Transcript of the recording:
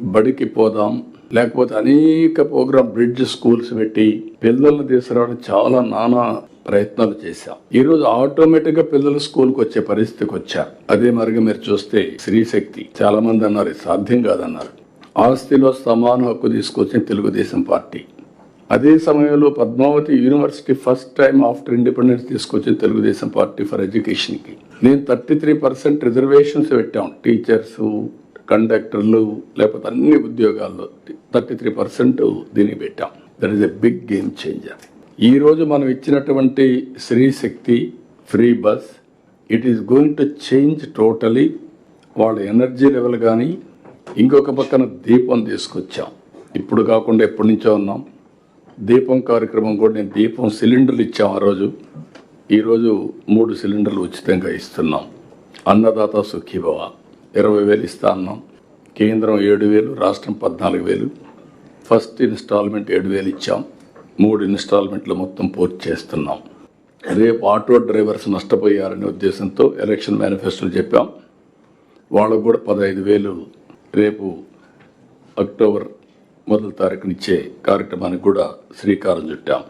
బడికి పోదాం. లేకపోతే అనేక ప్రోగ్రామ్ బ్రిడ్జ్ స్కూల్స్ పెట్టి పిల్లల్ని తీసుకురావడం చాలా నానా ప్రయత్నాలు చేశాం. ఈ రోజు ఆటోమేటిక్గా పిల్లలు స్కూల్కి వచ్చే పరిస్థితికి వచ్చారు. అదే మరిగా మీరు చూస్తే స్త్రీశక్తి. చాలా మంది అన్నారు సాధ్యం కాదన్నారు. ఆస్తిలో సమాన హక్కు తీసుకొచ్చిన తెలుగుదేశం పార్టీ. అదే సమయంలో Padmavati university first time after independence తీసుకొచ్చిన తెలుగుదేశం పార్టీ ఫర్ ఎడ్యుకేషన్కి. నేను థర్టీ త్రీ పర్సెంట్ రిజర్వేషన్స్ పెట్టాం. టీచర్స్ కండక్టర్లు లేకపోతే అన్ని ఉద్యోగాల్లో థర్టీ త్రీ పర్సెంట్ దీనికి పెట్టాం. That is a big game changer ఈరోజు మనం ఇచ్చినటువంటి Stree Shakti free bus it is going to change totally వాళ్ళ ఎనర్జీ లెవెల్ కానీ ఇంకొక పక్కన దీపం తీసుకొచ్చాం. ఇప్పుడు కాకుండా ఎప్పటి నుంచో ఉన్నాం. దీపం కార్యక్రమం కూడా నేను దీపం సిలిండర్లు ఇచ్చాం ఆ రోజు. ఈరోజు మూడు సిలిండర్లు ఉచితంగా ఇస్తున్నాం. అన్నదాత సుఖీభవ. ఇరవై వేలు ఇస్తా అన్నాం. కేంద్రం ఏడు వేలు రాష్ట్రం పద్నాలుగు వేలు. ఫస్ట్ ఇన్స్టాల్మెంట్ ఏడు వేలు ఇచ్చాం. మూడు ఇన్స్టాల్మెంట్లు మొత్తం పూర్తి చేస్తున్నాం. రేపు ఆటో డ్రైవర్స్ నష్టపోయారనే ఉద్దేశంతో ఎలక్షన్ మేనిఫెస్టోలు చెప్పాం. వాళ్ళకు కూడా పదహైదు వేలు. రేపు అక్టోబర్ మొదటి తారీఖునిచ్చే కార్యక్రమానికి కూడా శ్రీకారం చుట్టాం.